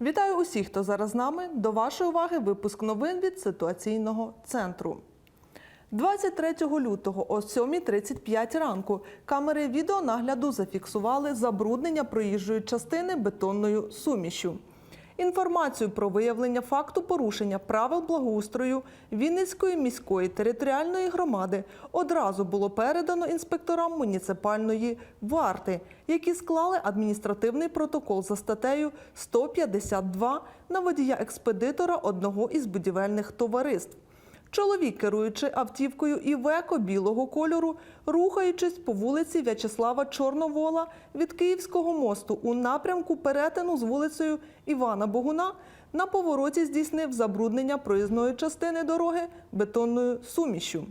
Вітаю усіх, хто зараз з нами. До вашої уваги випуск новин від ситуаційного центру. 23 лютого о 7.35 ранку камери відеонагляду зафіксували забруднення проїжджої частини бетонною сумішю. Інформацію про виявлення факту порушення правил благоустрою Вінницької міської територіальної громади одразу було передано інспекторам муніципальної варти, які склали адміністративний протокол за статтею 152 на водія експедитора одного із будівельних товариств. Чоловік, керуючи автівкою Івеко білого кольору, рухаючись по вулиці В'ячеслава Чорновола від Київського мосту у напрямку перетину з вулицею Івана Богуна, на повороті здійснив забруднення проїзної частини дороги бетонною сумішю.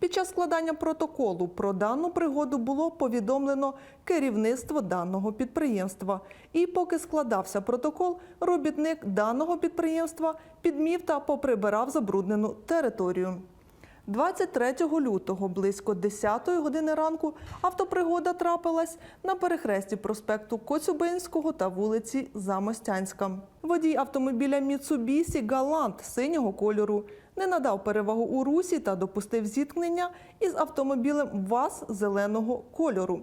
Під час складання протоколу про дану пригоду було повідомлено керівництво даного підприємства. І поки складався протокол, робітник даного підприємства підмів та поприбирав забруднену територію. 23 лютого близько 10 години ранку автопригода трапилась на перехресті проспекту Коцюбинського та вулиці Замостянська. Водій автомобіля Міцубісі Галант синього кольору не надав перевагу у русі та допустив зіткнення із автомобілем ВАЗ зеленого кольору.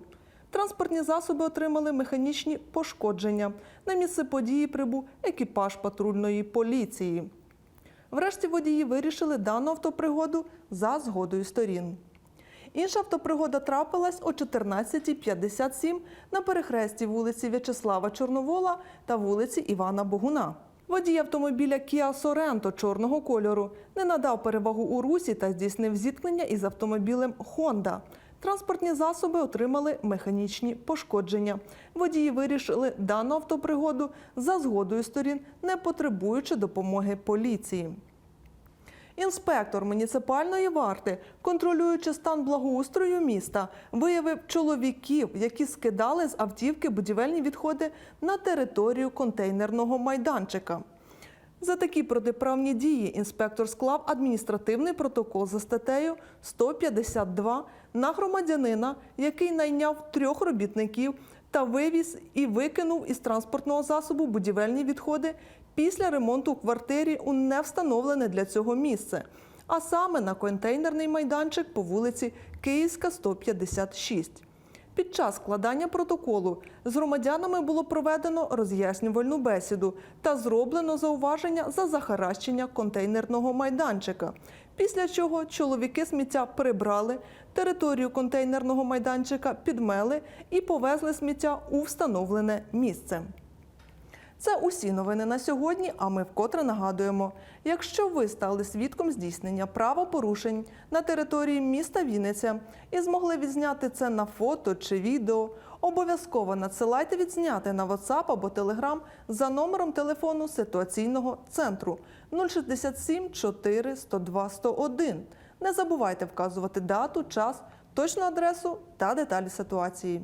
Транспортні засоби отримали механічні пошкодження. На місце події прибув екіпаж патрульної поліції. Врешті водії вирішили дану автопригоду за згодою сторін. Інша автопригода трапилась о 14.57 на перехресті вулиці В'ячеслава Чорновола та вулиці Івана Богуна. Водій автомобіля Kia Sorento чорного кольору не надав перевагу у русі та здійснив зіткнення із автомобілем Honda. Транспортні засоби отримали механічні пошкодження. Водії вирішили дану автопригоду за згодою сторін, не потребуючи допомоги поліції. Інспектор муніципальної варти, контролюючи стан благоустрою міста, виявив чоловіків, які скидали з автівки будівельні відходи на територію контейнерного майданчика. За такі протиправні дії інспектор склав адміністративний протокол за статтею 152 на громадянина, який найняв трьох робітників та вивіз і викинув із транспортного засобу будівельні відходи після ремонту квартирі у невстановлене для цього місце, а саме на контейнерний майданчик по вулиці Київська, 156. Під час складання протоколу з громадянами було проведено роз'яснювальну бесіду та зроблено зауваження за захаращення контейнерного майданчика. Після чого чоловіки сміття прибрали, територію контейнерного майданчика підмели і повезли сміття у встановлене місце. Це усі новини на сьогодні. А ми вкотре нагадуємо: якщо ви стали свідком здійснення правопорушень на території міста Вінниця і змогли відзняти це на фото чи відео, обов'язково надсилайте відзняти на WhatsApp або Telegram за номером телефону ситуаційного центру 067 4 102 101. Не забувайте вказувати дату, час, точну адресу та деталі ситуації.